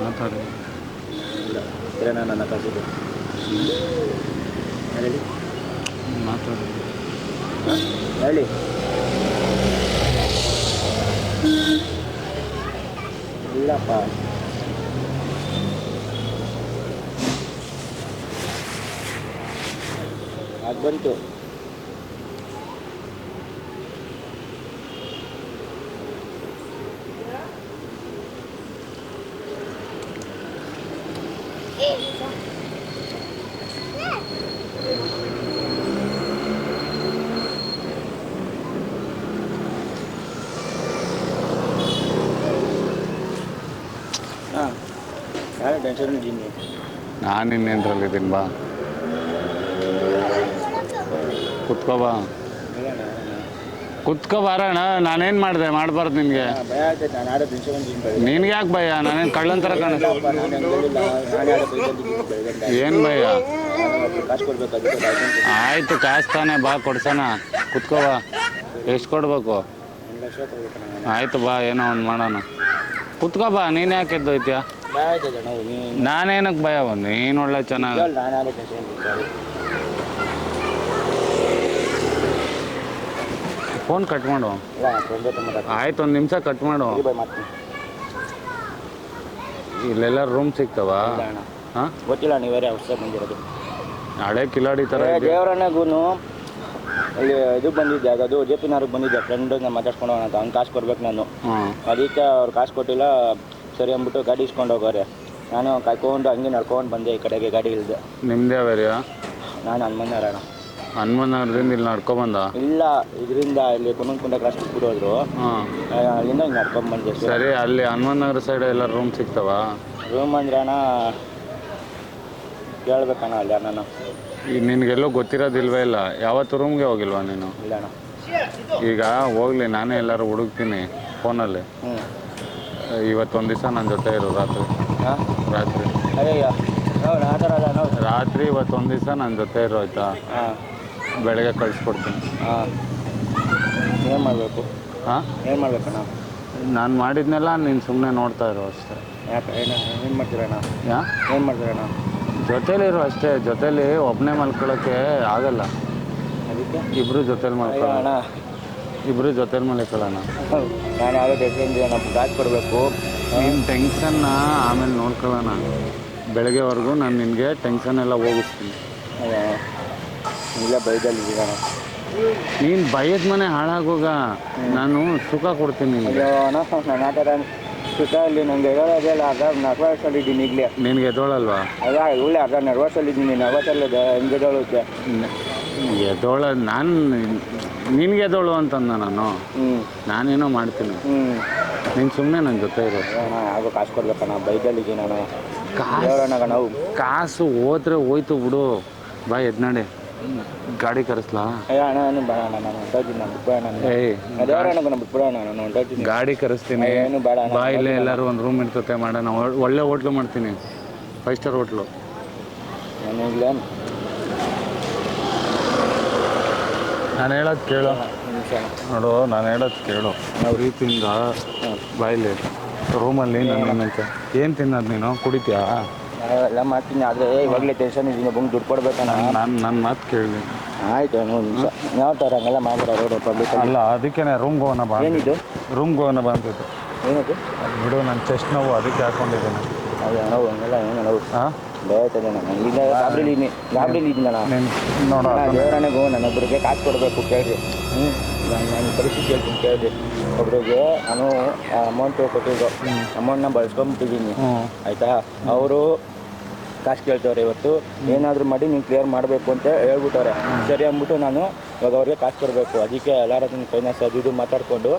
ಮಾತಾಡಿ. ಇಲ್ಲ ನನ್ನ ಕಸಿದು ಹೇಳಿ. ಮಾತಾಡಿ. ಹೇಳಿ. ಇಲ್ಲಪ್ಪ. ಅದು ಬಂತು. ಹಾಂ ಯಾರು ಟೆನ್ಷನ್ ಇದ್ದೀನಿ ನಾನು ಇನ್ನೇನ್ರಲ್ಲಿದ್ದೀನಿ ಬಾ. ಕುತ್ಕೋ ಬಾ ಕುತ್ಕೋ ಬಾರಣ ನಾನೇನು ಮಾಡಿದೆ? ಮಾಡಬಾರ್ದು ನಿನಗೆ. ಇದ್ದೀನಿ ನಿನ್ಗೆ ಯಾಕೆ ಭಯ? ನಾನೇನು ಕಳ್ಳನ್ ಥರ ಕಾಣ ಏನು ಭಯ? ಆಯಿತು ಕಾಸು ತಾನೆ ಬಾ ಕೊಡ್ಸೋಣ. ಕುತ್ಕೋ ಬಾ ಎಷ್ಟು ಕೊಡ್ಬೇಕು? ಆಯ್ತು ಬಾ ಏನೋ ಒಂದು ಮಾಡೋಣ. ಕುತ್ಕೋ ಬಾ ನೀನು ಯಾಕೆ ಎದ್ದೋಯ್ತೀಯ ನಾನೇನಕ್ಕೆ ಭಯ ಬಂದು ನೀನು ಒಳ್ಳೆ ಚೆನ್ನಾಗಿ ನಾನು ಆಡೋ ಟೆನ್ಷನ್ ಇದ್ದೀನಿ ಫೋನ್ ಕಟ್ ಮಾಡು. ಆಯ್ತು ಒಂದು ನಿಮಿಷ ಕಟ್ ಮಾಡು. ಇಲ್ಲೆಲ್ಲ ರೂಮ್ ಸಿಗ್ತಾವ. ಹಾಂ? ಗೊತ್ತಿಲ್ಲ ನೀವೇ ಬಂದಿರೋದು. ಹಳೆ ಕಿಲಾಡಿ ಥರ ಇದೆ ದೇವರಣ್ಣಗೂ ಇಲ್ಲಿ ಇದು ಬಂದಿದ್ದೆ ಅದು ಜೆ ಪಿ ನಾರ್ಗೆ ಬಂದಿದ್ದೆ ಫ್ರೆಂಡ್ ನಾನು ಮಾತಾಡ್ಕೊಂಡು ಹೋಗೋಣ ಅಂತ. ಅವ್ನು ಕಾಸು ಕೊಡ್ಬೇಕು ನಾನು. ಅದಕ್ಕೆ ಅವ್ರು ಕಾಸು ಕೊಟ್ಟಿಲ್ಲ ಸರಿ ಅಂದ್ಬಿಟ್ಟು ಗಾಡಿ ಇಸ್ಕೊಂಡು ಹೋಗೋರೆ. ನಾನು ಕಾಯ್ಕೊಂಡು ಹಂಗೆ ನಡ್ಕೊಂಡು ಬಂದೆ ಈ ಕಡೆಗೆ ಗಾಡಿ ಇಳಿದೆ ನಿಮ್ದೇ ಬೇರೆಯಾ ನಾನು ಹನುಮಂದರಣ ಹನುಮನಗರದಿಂದ ಇಲ್ಲಿ ನಡ್ಕೊಬಂದ ಇಲ್ಲ ಇದರಿಂದ ಇಲ್ಲಿ ಕುಂದ ಕ್ರಾಸ್ ಬಿಟ್ಬಿಟ್ಟು ಹೋದ್ರು ಹಾಂ. ಅಲ್ಲಿಂದ ಹಿಂಗೆ ನಡ್ಕೊಂಡು ಬಂದೆ ಸರಿ ಅಲ್ಲಿ ಹನುಮನಗರ ಸೈಡ್ ಎಲ್ಲ ರೂಮ್ ಸಿಗ್ತಾವ? ರೂಮ್ ಅಂದ್ರೆ ಅಣ್ಣ ಕೇಳ್ಬೇಕಣ್ಣ ಅಲ್ಲಿ ಅಣ್ಣ ಈಗ ನಿನಗೆಲ್ಲೋ ಗೊತ್ತಿರೋದಿಲ್ವೇ ಇಲ್ಲ? ಯಾವತ್ತು ರೂಮ್ಗೆ ಹೋಗಿಲ್ವಾ ನೀನು? ಇಲ್ಲ ಅಣ್ಣ. ಈಗ ಹೋಗ್ಲಿ ನಾನೇ ಎಲ್ಲರೂ ಹುಡುಕ್ತೀನಿ ಫೋನಲ್ಲಿ. ಹ್ಞೂ ಇವತ್ತೊಂದು ದಿವಸ ನನ್ನ ಜೊತೆ ಇರು ರಾತ್ರಿ. ಹಾಂ? ರಾತ್ರಿ. ಅಯ್ಯಯ್ಯ. ನೋಡಿ ಆ ಥರ ಅಲ್ಲ ನೋಡಿ. ರಾತ್ರಿ ಇವತ್ತೊಂದು ದಿವಸ ನನ್ನ ಜೊತೆ ಇರು ಆಯ್ತಾ? ಹಾಂ. ಬೆಳಗ್ಗೆ ಕಳಿಸ್ಕೊಡ್ತೀನಿ. ಹಾಂ. ಏನು ಮಾಡಬೇಕು? ಹಾಂ? ಏನು ಮಾಡ್ಬೇಕಣ್ಣ? ನಾನು ಮಾಡಿದ್ನೆಲ್ಲ ನೀನು ಸುಮ್ಮನೆ ನೋಡ್ತಾ ಇರೋ ಅಷ್ಟೇ. ಯಾಕೆ? ಏನು ಏನು ಮಾಡ್ತೀರಣ್ಣ? ಯಾ? ಏನು ಮಾಡ್ತೀರಣ್ಣ? ಜೊತೇಲಿರೋ ಅಷ್ಟೇ. ಜೊತೇಲಿ ಒಬ್ಬನೇ ಮಲ್ಕೊಳ್ಳೋಕ್ಕೆ ಆಗಲ್ಲ. ಅದಕ್ಕೆ? ಇಬ್ಬರು ಜೊತೇಲಿ ಮಲ್ಕೊಳ್ಳೋಣ ಇಬ್ರು ಜೊತೇಲಿ ಮಲ್ಕೊಳ್ಳೋಣ ನಾನು ಯಾವುದೋ ಟೆನ್ಷನ್ ನಮ್ಮ ಗಾಜ್ ಕೊಡಬೇಕು. ನಿನ್ನ ಟೆನ್ಷನ್ನ ಆಮೇಲೆ ನೋಡ್ಕೊಳ್ಳೋಣ. ಬೆಳಗ್ಗೆವರೆಗೂ ನಾನು ನಿನಗೆ ಟೆನ್ಷನ್ ಎಲ್ಲ ಹೋಗಿಸ್ತೀನಿ. ಇಲ್ಲ ಬೈದಲ್ಲಿ ನೀನ್ ನೀನು ಭಯದ ಮನೆ ಹಾಳಾಗೋಗ ನಾನು ಸುಖ ಕೊಡ್ತೀನಿ ನಿನಗೆ. ನಾನು ಆ ಥರ ಸುಖ ಇಲ್ಲಿ ನನಗೆ ಇರೋದೆಲ್ಲ ಅರ್ಧ ನರ್ವಸಲ್ಲಿ ಇದ್ದೀನಿ ಈಗಲೇ. ನಿನಗೆ ಎದೋಳಲ್ವಾ ಅಲ್ಲ ಒಳ್ಳೆ ಅರ್ಧ ನರ್ವಸಲ್ಲಿ ಇದ್ದೀನಿ ನರ್ವಸಲ್ಲಿ ಹೆಂಗೆ ಎದೋಳುತ್ತೆ ಎದ್ದೋಳ ನಾನು ನಿನಗೆ ಎದ್ದೋಳು ಅಂತಂದ ನಾನು. ಹ್ಞೂ ನಾನೇನೋ ಮಾಡ್ತೀನಿ. ಹ್ಞೂ ನೀನು ಸುಮ್ಮನೆ ನನ್ನ ಜೊತೆ ಇರೋದು ಅಣ್ಣ ಆಗೋ ಕಾಸು ಕೊಡ್ಬೇಕಣ್ಣ ಬೈದಲ್ಲಿ ಇದ್ದೀನಿ ಅಣ್ಣ ಕಾಸು ಕಾಸು ಹೋದ್ರೆ ಹೋಯ್ತು ಬಿಡು. ಬಾ ಎದ್ನಾಡಿ. ಗಾಡಿ ಕರೆಸ್ಲಾ? ಅಯ್ಯೋ ಅಣ್ಣ ನಾನು ಬೇಡ ಅಣ್ಣ ನಾನು ಹೊಂಟೋಗ್ತೀನಿ ನಾನು ಬಿಟ್ಬಿಡೋಣ ನಾನು ಏಯ್ ಅಣ್ಣ ನಾನು ಬಿಟ್ಬಿಡೋಣ ನಾನು ಹೊಂಟೋಗ್ತೀನಿ ಗಾಡಿ ಕರೆಸ್ತೀನಿ. ಏನು ಬೇಡ ಅಣ್ಣ ಬಾ ಇಲ್ಲೇ ಎಲ್ಲರೂ ಒಂದು ರೂಮ್ ಇರ್ತತೆ ಮಾಡೋಣ. ಒಳ್- ಒಳ್ಳೆ ಹೋಟ್ಲು ಮಾಡ್ತೀನಿ. Five star hotel. ನಾನು ಈಗಲೇ ನಾನು ಹೇಳೋದು ಕೇಳು. ನೋಡು ನಾನು ಹೇಳೋದು ಕೇಳು. ನಾವು ರೀತಿಯಿಂದ ಬಾಯಿಲಿ ರೂಮಲ್ಲಿ ನಾನು ಏನು ತಿನ್ನೋದು ನೀನು? ಕುಡಿತೀಯಾ? ನಾನು ಎಲ್ಲ ಮಾಡ್ತೀನಿ ಆದರೆ ಇವಾಗಲೇ ಟೆನ್ಷನ್ ಇದ್ದೀನಿ ಬಂದು ದುಡ್ಡು ಕೊಡ್ಬೇಕಣ್ಣ ನಾನು ನನ್ನ ಮಾತು ಕೇಳಿ ಆಯ್ತು ಒಂದು ನಿಮಿಷ. ಯಾವ ಥರ ಹಂಗೆಲ್ಲ ಮಾಡ್ಬಿಡ ರೋಡ್ ಪಬ್ಲಿಕ್ ಅಲ್ಲ. ಅದಕ್ಕೆ ರೂಮ್ಗೆ ಹೋಗೋಣ ಬಾ ಏನಿದು? ರೂಮ್ಗೆ ಹೋಗೋಣ ಬಾ ಅಂತಿದ್ದು ಏನಿದು? ಬಿಡು ನನ್ನ ಚೆಸ್ಟ್ ನೋವು ಅದಕ್ಕೆ ಹಾಕೊಂಡಿದ್ದೀನಿ. ಅದೇ ನೋವು ಹಂಗೆಲ್ಲ ಏನು ನೋವು? ಹಾಂ ನಾನು ಈಗ ಗಾಬರಿಲಿ ಗಾಬರಿಲಿ ಇದ್ದೀನಿ ನಾನು ನೀನು ನೋಡು ನಾನು ದೇವರನೆಗೂ ನನ್ನೊಬ್ಬರಿಗೆ ಕಾಸು ಕೊಡಬೇಕು ಕೇಳಿರಿ. ಹ್ಞೂ ನಾನು ನನ್ನ ಪರಿಸ್ಥಿತಿ ಹೇಳ್ತೀನಿ ಕೇಳಿರಿ. ಒಬ್ಬರಿಗೆ ನಾನು ಅಮೌಂಟು ಕೊಟ್ಟಿದ್ದು ಅಮೌಂಟ್ ಬಳಸ್ಕೊಂಬಿಟ್ಟಿದ್ದೀನಿ ಬಳಸ್ಕೊಂಡ್ಬಿಟ್ಟಿದೀನಿ ಆಯಿತಾ? ಅವರು ಕಾಸು ಕೇಳ್ತವ್ರೆ ಇವತ್ತು. ಏನಾದರೂ ಮಾಡಿ ನೀವು ಕ್ಲಿಯರ್ ಮಾಡಬೇಕು ಅಂತ ಹೇಳ್ಬಿಟ್ಟವ್ರೆ. ಸರಿ ಅಂದ್ಬಿಟ್ಟು ನಾನು ಇವಾಗ ಅವ್ರಿಗೆ ಕಾಸು ಕೊಡಬೇಕು. ಅದಕ್ಕೆ ಎಲ್ಲರ ಹತ್ರ ಫೈನಾನ್ಸ್ ಅದು ಇದು ಮಾತಾಡಿಕೊಂಡು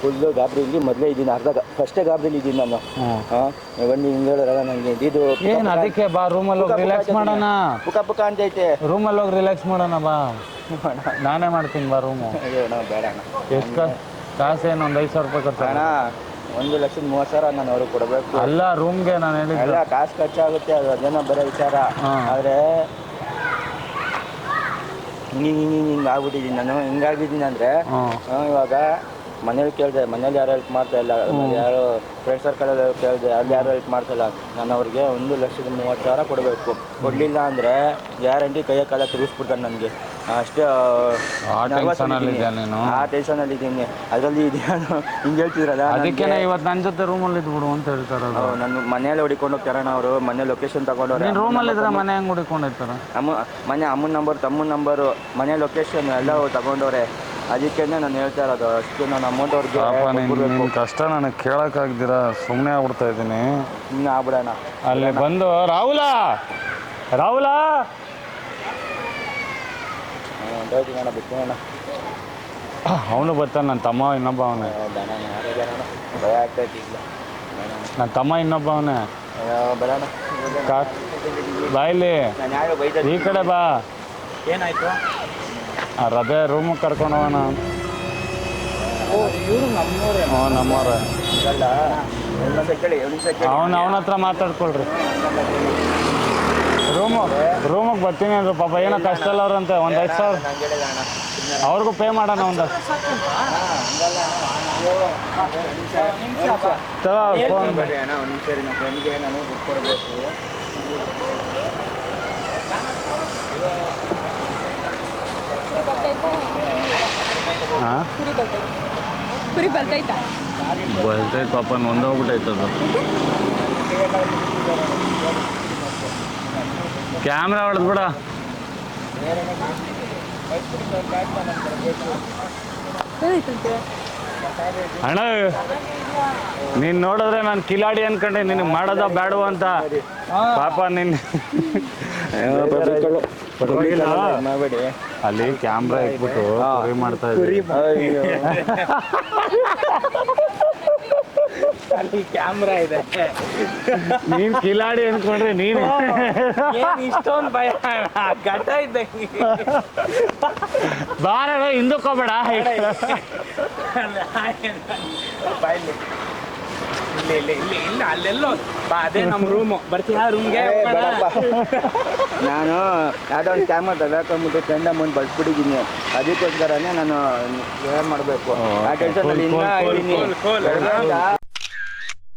ಫುಲ್ ಫುಲ್ಲು ಗಾಬರಿಲಿ ಮೊದಲೇ ಇದ್ದೀನಿ. ಅರ್ಧ ಫಸ್ಟೇ ಗಾಬರಿಲಿ ಇದ್ದೀನಿ ನಾನು. ಬಂದು ಹಿಂಗೆ ಹೇಳಿದ್ರಲ್ಲ ನನಗೆ ಇದು ಏನು ಅದಕ್ಕೆ ಬಾ ರೂಮಲ್ಲಿ ಹೋಗಿ ರಿಲ್ಯಾಕ್ಸ್ ಮಾಡೋಣ. ಪುಕ ಪುಕ ಅಂತೈತೆ ರೂಮಲ್ಲಿ ಹೋಗಿ ರಿಲ್ಯಾಕ್ಸ್ ಮಾಡೋಣ ಬಾ. ನಾನೇ ಮಾಡ್ತೀನಿ ಬಾ ರೂಮು ಬೇಡ ಎಷ್ಟು ಕಾಸೇನು ಒಂದು ಐದು ಸಾವಿರ ರೂಪಾಯಿ ಕೊಡ್ತಾಣ ಒಂದು ಲಕ್ಷದ ಮೂವತ್ತು ಸಾವಿರ ನಾನು ಅವ್ರಿಗೆ ಕೊಡಬೇಕು. ಎಲ್ಲ ರೂಮ್ಗೆ ನಾನು ಹೇಳಿ ಎಲ್ಲ ಕಾಸು ಖರ್ಚಾಗುತ್ತೆ ಅದು ಅದೇನೋ ಬರೋ ವಿಚಾರ. ಆದರೆ ಹಿಂಗೆ ಹಿಂಗೆ ಹಿಂಗೆ ಆಗ್ಬಿಟ್ಟಿದ್ದೀನಿ ನಾನು. ಹಿಂಗಾಗಿದ್ದೀನಿ ಅಂದರೆ ಇವಾಗ ಮನೇಲಿ ಕೇಳಿದೆ ಮನೇಲಿ ಯಾರು ಹೆಲ್ಪ್ ಮಾಡ್ತಾ ಇಲ್ಲ. ಯಾರು ಫ್ರೆಂಡ್ ಸರ್ಕಲಲ್ಲಿ ಕೇಳಿದೆ ಅಲ್ಲಿ ಯಾರು ಹೆಲ್ಪ್ ಮಾಡ್ತಾ ಇಲ್ಲ. ನಾನು ಅವ್ರಿಗೆ ಒಂದು ಲಕ್ಷದ ಮೂವತ್ತು ಸಾವಿರ ಕೊಡಬೇಕು. ಕೊಡಲಿಲ್ಲ ಅಂದರೆ ಗ್ಯಾರಂಟಿ ಕೈಯ ಕಾಲ ತಿರುಗಿಸ್ಬಿಡ್ತಾನೆ ನನಗೆ. ಅಷ್ಟೇ ಆ nervous tension ಅಲ್ಲಿ ಆಗಿದ್ದೀನಿ. ಇದ್ಯಾ ನೀನು? ಆ ಟೆನ್ಷನಲ್ಲಿ ಇದ್ದೀನಿ. ಅದರಲ್ಲಿ ಇದೆಯಾ ಹಿಂಗೆ ಹೇಳ್ತಿದ್ರಲ್ಲ ಅದಕ್ಕೇನೆ ಇವತ್ತು ನನ್ನ ಜೊತೆ ರೂಮಲ್ಲಿ ಇದ್ಬಿಡು ಅಂತ ಹೇಳ್ತಾರದು ನನ್ನ ಮನೇಲಿ ಹೊಡಿಕೊಂಡು ಹೋಗ್ತಾರಣ ಅವರು ಮನೆ ಲೊಕೇಶನ್ ತಗೊಂಡವ್ರೆ. ನೀನು ರೂಮಲ್ಲಿ ಇದ್ರೆ ಮನೆ ಹೆಂಗೆ ಹುಡ್ಕೊಂಡಿರ್ತಾರ? ಅಮ್ಮ ಮನೆ ಅಮ್ಮನ ನಂಬರ್ ತಮ್ಮನ ನಂಬರು ಮನೆ ಲೊಕೇಶನ್ ಎಲ್ಲ ತಗೊಂಡವ್ರೆ. ಅದಕ್ಕೆ ನಾನು ಹೇಳ್ತಾ ಇರೋದು ಅಷ್ಟು ನಾನು ಅಮೌಂಟ್ ಅವ್ರಿಗೆ ಪಾಪ ನಿನ್ನ ನಿನ್ನ ಕಷ್ಟ ನನಗೆ ಕೇಳೋಕ್ಕಾಗ್ದಿರ? ಸುಮ್ಮನೆ ಆಗ್ಬಿಡ್ತಾ ಇದ್ದೀನಿ. ಸುಮ್ಮನೆ ಆಗ್ಬಿಡೋಣ. ಅಲ್ಲಿ ಬಂದು ರಾಹುಲ! ರಾಹುಲ! ಹೊಂಟೋಯ್ತೀನಿ ಅಣ್ಣ ಬಿಡ್ತೀನಿ ಅವನು ಬರ್ತಾನೆ ನನ್ನ ತಮ್ಮ ಇನ್ನೊಬ್ಬ ಅವನೇ. ಯಾರು ಭಯ ಆಗ್ತೈತಿ ಈಗ ನನ್ನ ತಮ್ಮ ಇನ್ನೊಬ್ಬ ಅವನೇ. ನಾನು ಯಾರು ಬೈದ ಈ ಕಡೆ ಬಾ. ಏನಾಯ್ತು? ಆ ರದೆ ರೂಮಿಗೆ ಕರ್ಕೊಂಡು ಹೋಗೋಣ. ಇವರು ನಮ್ಮೂರೇ ಹ್ಞೂ ನಮ್ಮವ್ರೆ. ಅಲ್ಲ ಒಂದು ಕೇಳಿ ಒಂದು ಕೇಳಿ. ಅವನು ಅವನ ಹತ್ರ ಮಾತಾಡ್ಕೊಳ್ರಿ. ರೂಮು ರೂಮಿಗೆ ಬರ್ತೀನಿ ಅಂದ್ರೆ. ಪಾಪ ಏನೋ ಕಷ್ಟ ಇಲ್ಲ ಅವ್ರಂತೆ. ಒಂದು ಐದು ಸಾವಿರ. ಅವ್ರಿಗೂ ಪೇ ಮಾಡೋಣ ಒಂದು. ತಗೋ ಫೋನ್ ಹಾಂ? ಕುರಿ ಬರ್ತೈತೆ ಪಾಪ ಕ್ಯಾಮ್ರಾ ಹೊಡೆದು ಬಿಡ. ಅಣ್ಣ, ನೀನ್ ನೋಡಿದ್ರೆ ನಾನು ಕಿಲಾಡಿ ಅನ್ಕೊಂಡೆ ನಿನ್ ಮಾಡೋದ ಬೇಡವ ಅಂತ. ಪಾಪ ನಿನ್ ಅಲ್ಲಿ ಕ್ಯಾಮ್ರಾ ಇಟ್ಬಿಟ್ಟು ಮಾಡ್ತಾ ಅಯ್ಯೋ. ಅಲ್ಲಿ ಕ್ಯಾಮ್ರಾ ಇದೆ. ನೀನ್ ಕಿಲಾಡಿ ಅನ್ಕೊಂಡ್ರೆ ನೀನು. ಏನ್ ಇಷ್ಟೊಂದು ಭಯ. ಘಟ ಇದ್ದಂಗೆ. ಬಾರ ಹಿಂದಕ್ಕೋಬೇಡ ಬಾಯ್ಲಿ ಇಲ್ಲ. ಇಲ್ಲ. ಇಲ್ಲ ಇಲ್ಲ ಅಲ್ಲೆಲ್ಲೋ ಬಾ ಅದೇ ನಮ್ಮ ರೂಮು ಬರ್ತೀಯಾ ರೂಮ್ಗೆ ನಾನು ಯಾವುದೋ ಒಂದು ಕ್ಯಾಮ್ರಾ ತಗೊಂಡ್ಬಿಟ್ಟು ಫ್ರೆಂಡ್ ಅಮೌಂಟ್ ಬಳಸ್ಬಿಟ್ಟಿದ್ದೀನಿ ಅದಕ್ಕೋಸ್ಕರನೇ ನಾನು ಏನು ಮಾಡಬೇಕು? ಆ ಟೆನ್ಷನಲ್ಲಿ